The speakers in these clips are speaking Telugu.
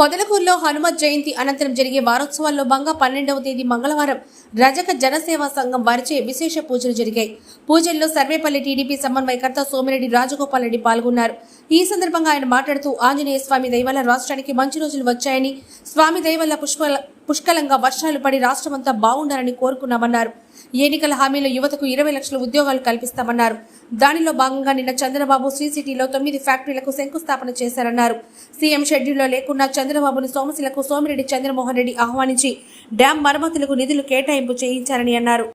పొదలకూరులో హనుమత్ జయంతి అనంతరం జరిగే వారోత్సవాల్లో భాగంగా పన్నెండవ తేదీ మంగళవారం రజక జనసేవా సంఘం వారిచే విశేష పూజలు జరిగాయి. పూజల్లో సర్వేపల్లి టీడీపీ సమన్వయకర్త సోమిరెడ్డి రాజగోపాల్ రెడ్డి పాల్గొన్నారు. ఈ సందర్భంగా ఆయన మాట్లాడుతూ ఆంజనేయ స్వామి దయవల్ల రాష్ట్రానికి మంచి రోజులు వచ్చాయని స్వామి దయవల్ల పుష్కల పుష్కలంగా వర్షాలు పడి రాష్ట్రమంతా బాగుండాలని కోరుకున్నామన్నారు. ఎన్నికల హామీలో యువతకు ఇరవై లక్షల ఉద్యోగాలు కల్పిస్తామన్నారు. దానిలో భాగంగా నిన్న చంద్రబాబు శ్రీ సిటీలో తొమ్మిది ఫ్యాక్టరీలకు శంకుస్థాపన చేశారన్నారు. సీఎం షెడ్యూల్లో లేకున్నా చంద్రబాబును సోమశిలకు సోమిరెడ్డి చంద్రమోహన్ రెడ్డి ఆహ్వానించి డ్యాం మరమ్మతులకు నిధులు కేటాయింపు చేయించారని అన్నారు.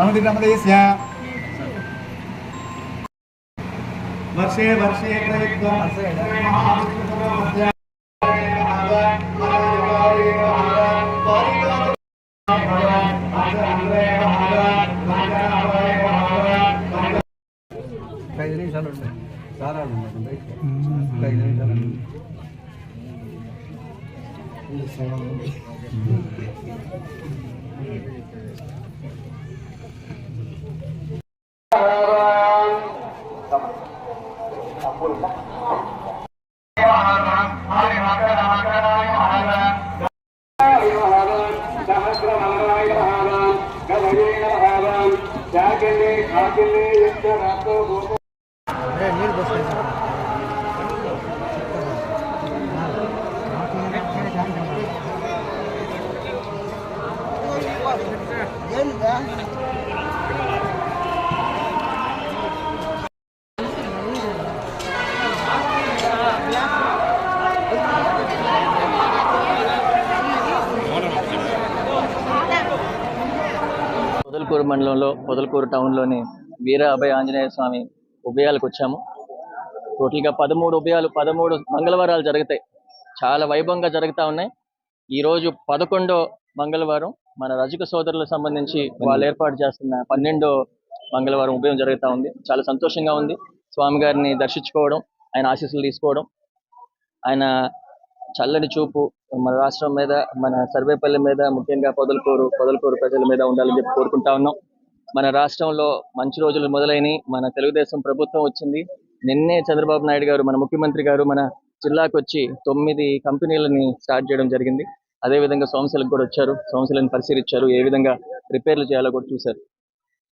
रमतिरमदेस्य वर्षे वर्षे प्रयुक्तम् ఐదు నిమిషాలు ఉంటాయి చాలా ఉన్నాయి ఐదు నిమిషాలు జాగ్రత్త ఆకలి ఎంత రాత్రి పొదలకూరు మండలంలో పొదలకూరు టౌన్లోని వీర అభయ ఆంజనేయ స్వామి ఉభయాలకు వచ్చాము. టోటల్గా పదమూడు ఉభయాలు పదమూడు మంగళవారాలు జరుగుతాయి. చాలా వైభవంగా జరుగుతూ ఉన్నాయి. ఈరోజు పదకొండో మంగళవారం మన రజక సోదరులకు సంబంధించి వాళ్ళు ఏర్పాటు చేస్తున్న పన్నెండో మంగళవారం ఉభయం జరుగుతూ ఉంది. చాలా సంతోషంగా ఉంది. స్వామి గారిని దర్శించుకోవడం ఆయన ఆశీస్సులు తీసుకోవడం ఆయన చల్లని చూపు మన రాష్ట్రం మీద మన సర్వేపల్లి మీద ముఖ్యంగా పొదలకూరు పొదలకూరు ప్రజల మీద ఉండాలని చెప్పి కోరుకుంటా ఉన్నాం. మన రాష్ట్రంలో మంచి రోజులు మొదలైనవి మన తెలుగుదేశం ప్రభుత్వం వచ్చింది. నిన్నే చంద్రబాబు నాయుడు గారు మన ముఖ్యమంత్రి గారు మన జిల్లాకు వచ్చి తొమ్మిది కంపెనీలని స్టార్ట్ చేయడం జరిగింది. అదే విధంగా కూడా వచ్చారు. సోమశిలను పరిశీలించారు. ఏ విధంగా రిపేర్లు చేయాలో కూడా చూశారు.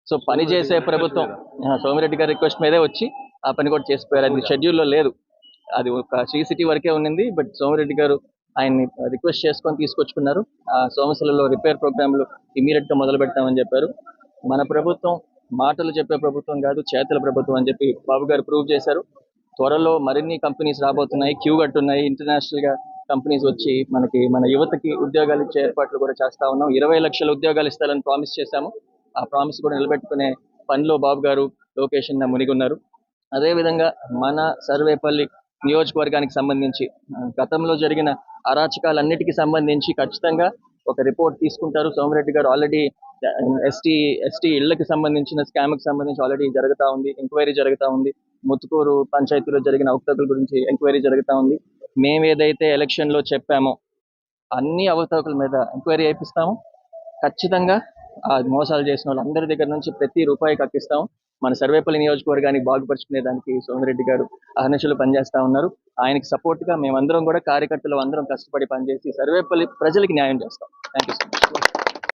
సో పని చేసే ప్రభుత్వం సోమిరెడ్డి గారి రిక్వెస్ట్ మీదే వచ్చి ఆ పని కూడా చేసిపోయారు. అది షెడ్యూల్లో లేదు. అది ఒక శ్రీ సిటీ వరకే ఉండింది బట్ సోమిరెడ్డి గారు ఆయన్ని రిక్వెస్ట్ చేసుకొని తీసుకొచ్చుకున్నారు. ఆ సోమశిలలో రిపేర్ ప్రోగ్రాంలు ఇమీడియట్గా మొదలు పెడతామని చెప్పారు. మన ప్రభుత్వం మాటలు చెప్పే ప్రభుత్వం కాదు చేతల ప్రభుత్వం అని చెప్పి బాబు గారు ప్రూవ్ చేశారు. త్వరలో మరిన్ని కంపెనీస్ రాబోతున్నాయి క్యూ కట్టున్నాయి. ఇంటర్నేషనల్గా కంపెనీస్ వచ్చి మనకి మన యువతకి ఉద్యోగాలు ఇచ్చే ఏర్పాట్లు కూడా చేస్తా ఉన్నాం. ఇరవై లక్షల ఉద్యోగాలు ఇస్తారని ప్రామిస్ చేశాము. ఆ ప్రామిస్ కూడా నిలబెట్టుకునే పనిలో బాబు గారు లోకేష్ మునిగున్నారు. అదేవిధంగా మన సర్వేపల్లి నియోజకవర్గానికి సంబంధించి గతంలో జరిగిన అరాచకాలన్నిటికీ సంబంధించి ఖచ్చితంగా ఒక రిపోర్ట్ తీసుకుంటారు. సోమిరెడ్డి గారు ఆల్రెడీ ఎస్టీ ఎస్టీ ఇళ్ళకు సంబంధించిన స్కామ్కి సంబంధించి ఆల్రెడీ జరుగుతా ఉంది ఎంక్వైరీ జరుగుతా ఉంది. ముత్తుకూరు పంచాయతీలో జరిగిన అవకతవకల గురించి ఎంక్వైరీ జరుగుతా ఉంది. మేము ఏదైతే ఎలక్షన్లో చెప్పామో అన్ని అవకతవకల మీద ఎంక్వైరీ అయిపిస్తాము ఖచ్చితంగా ఆ మోసాలు చేసిన వాళ్ళందరి దగ్గర నుంచి ప్రతి రూపాయి కక్కిస్తాం మన సర్వేపల్లి నియోజకవర్గాన్ని బాగుపరుచుకునే దానికి సోమిరెడ్డి గారు అహర్నిశలు పనిచేస్తా ఉన్నారు. ఆయనకి సపోర్ట్గా మేమందరం కూడా కార్యకర్తలు అందరం కష్టపడి పనిచేసి సర్వేపల్లి ప్రజలకి న్యాయం చేస్తాం. Thank you so much